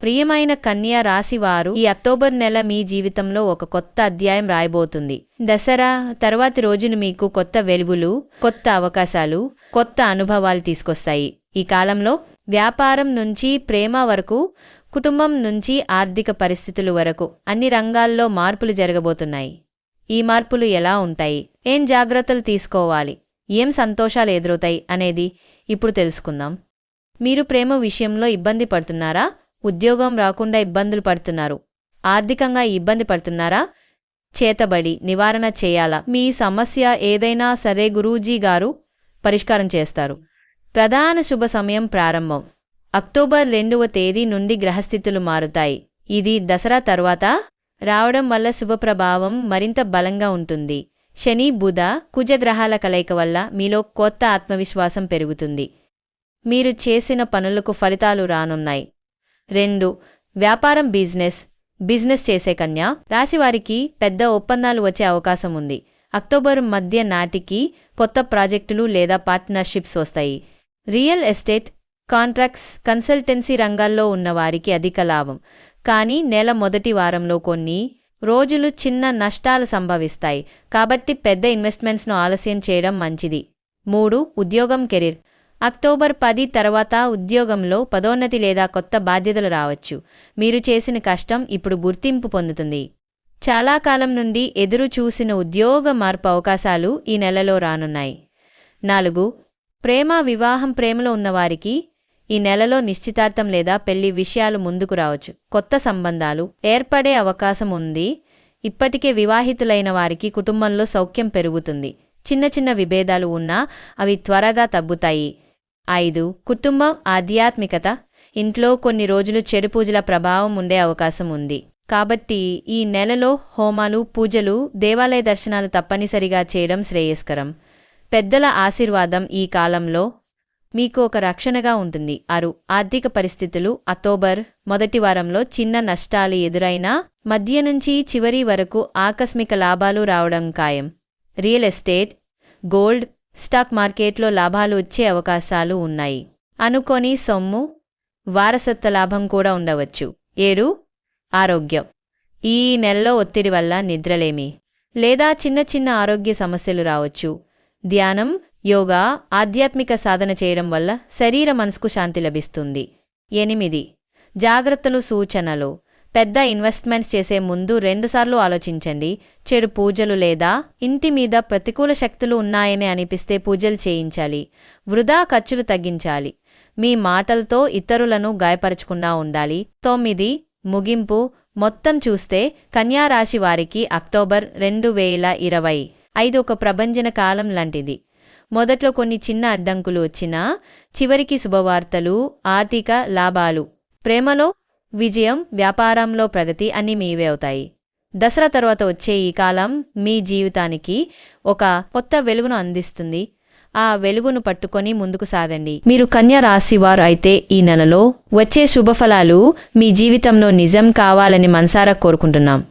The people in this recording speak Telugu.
ప్రియమైన కన్యా రాశివారు ఈ అక్టోబర్ నెల మీ జీవితంలో ఒక కొత్త అధ్యాయం రాయబోతుంది. దసరా తర్వాతి రోజును మీకు కొత్త వెలుగులు కొత్త అవకాశాలు కొత్త అనుభవాలు తీసుకొస్తాయి. ఈ కాలంలో వ్యాపారం నుంచి ప్రేమ వరకు కుటుంబం నుంచి ఆర్థిక పరిస్థితుల వరకు అన్ని రంగాల్లో మార్పులు జరగబోతున్నాయి. ఈ మార్పులు ఎలా ఉంటాయి? ఏం జాగ్రత్తలు తీసుకోవాలి? ఏం సంతోషాలు ఎదురవుతాయి అనేది ఇప్పుడు తెలుసుకుందాం. మీరు ప్రేమ విషయంలో ఇబ్బంది పడుతున్నారా? ఉద్యోగం రాకుండా ఇబ్బందులు పడుతున్నారు. ఆర్థికంగా ఇబ్బంది పడుతున్నారా? చేతబడి నివారణ చేయాలా? మీ సమస్య ఏదైనా సరే గురూజీ గారు పరిష్కారం చేస్తారు. ప్రధాన శుభ సమయం ప్రారంభం. అక్టోబర్ రెండవ తేదీ నుండి గ్రహస్థితులు మారుతాయి. ఇది దసరా తర్వాత రావడం వల్ల శుభ ప్రభావం మరింత బలంగా ఉంటుంది. శని బుధ కుజగ్రహాల కలయిక వల్ల మీలో కొత్త ఆత్మవిశ్వాసం పెరుగుతుంది. మీరు చేసిన పనులకు ఫలితాలు రానున్నాయి. రెండు వ్యాపారం బిజినెస్. బిజినెస్ చేసే కన్య రాశివారికి పెద్ద ఒప్పందాలు వచ్చే అవకాశం ఉంది. అక్టోబర్ మధ్య నాటికి కొత్త ప్రాజెక్టులు లేదా పార్ట్నర్షిప్స్ వస్తాయి. రియల్ ఎస్టేట్ కాంట్రాక్ట్స్ కన్సల్టెన్సీ రంగాల్లో ఉన్నవారికి అధిక లాభం. కానీ నెల మొదటి వారంలో కొన్ని రోజులు చిన్న నష్టాలు సంభవిస్తాయి. కాబట్టి పెద్ద ఇన్వెస్ట్మెంట్స్ను ఆలస్యం చేయడం మంచిది. మూడు ఉద్యోగం కెరీర్. అక్టోబర్ పది తర్వాత ఉద్యోగంలో పదోన్నతి లేదా కొత్త బాధ్యతలు రావచ్చు. మీరు చేసిన కష్టం ఇప్పుడు గుర్తింపు పొందుతుంది. చాలా కాలం నుండి ఎదురు చూసిన ఉద్యోగ మార్పు అవకాశాలు ఈ నెలలో రానున్నాయి. నాలుగు ప్రేమ వివాహం ప్రేమలో ఉన్నవారికి ఈ నెలలో నిశ్చితార్థం లేదా పెళ్ళి విషయాలు ముందుకు రావచ్చు. కొత్త సంబంధాలు ఏర్పడే అవకాశం ఉంది. ఇప్పటికే వివాహితులైన వారికి కుటుంబంలో సౌఖ్యం పెరుగుతుంది. చిన్న చిన్న విభేదాలు ఉన్నా అవి త్వరగా తగ్గుతాయి. ఐదు కుటుంబం ఆధ్యాత్మికత. ఇంట్లో కొన్ని రోజులు చెడు పూజల ప్రభావం ఉండే అవకాశం ఉంది. కాబట్టి ఈ నెలలో హోమాలు పూజలు దేవాలయ దర్శనాలు తప్పనిసరిగా చేయడం శ్రేయస్కరం. పెద్దల ఆశీర్వాదం ఈ కాలంలో మీకు ఒక రక్షణగా ఉంటుంది. ఆరు ఆర్థిక పరిస్థితులు అక్టోబర్ మొదటి వారంలో చిన్న నష్టాలు ఎదురైనా మధ్య నుంచి చివరి వరకు ఆకస్మిక లాభాలు రావడం ఖాయం. రియల్ ఎస్టేట్ గోల్డ్ స్టాక్ మార్కెట్లో లాభాలు వచ్చే అవకాశాలు ఉన్నాయి. అనుకొని సొమ్ము వారసత్వ లాభం కూడా ఉండవచ్చు. ఏడు ఆరోగ్యం. ఈ నెలలో ఒత్తిడి వల్ల నిద్రలేమి. లేదా చిన్న చిన్న ఆరోగ్య సమస్యలు రావచ్చు. ధ్యానం యోగా ఆధ్యాత్మిక సాధన చేయడం వల్ల శరీర మనసుకు శాంతి లభిస్తుంది. ఎనిమిది జాగ్రత్తలు సూచనలు. పెద్ద ఇన్వెస్ట్మెంట్స్ చేసే ముందు రెండుసార్లు ఆలోచించండి. చెడు పూజలు లేదా ఇంటి మీద ప్రతికూల శక్తులు ఉన్నాయని అనిపిస్తే పూజలు చేయించాలి. వృధా ఖర్చులు తగ్గించాలి. మీ మాటలతో ఇతరులను గాయపరచకుండా ఉండాలి. తొమ్మిది ముగింపు. మొత్తం చూస్తే కన్యారాశి వారికి అక్టోబర్ రెండు వేల ఇరవై. ఐదు ఒక ప్రభంజన కాలం లాంటిది. మొదట్లో కొన్ని చిన్న అడ్డంకులు వచ్చినా చివరికి శుభవార్తలు ఆర్థిక లాభాలు. ప్రేమలో విజయం వ్యాపారంలో ప్రగతి అన్నీ మీవే అవుతాయి. దసరా తర్వాత వచ్చే ఈ కాలం మీ జీవితానికి ఒక కొత్త వెలుగును అందిస్తుంది. ఆ వెలుగును పట్టుకొని ముందుకు సాగండి. మీరు కన్యా రాశి వారు అయితే ఈ నెలలో వచ్చే శుభఫలాలు మీ జీవితంలో నిజం కావాలని మనసారా కోరుకుంటున్నాం.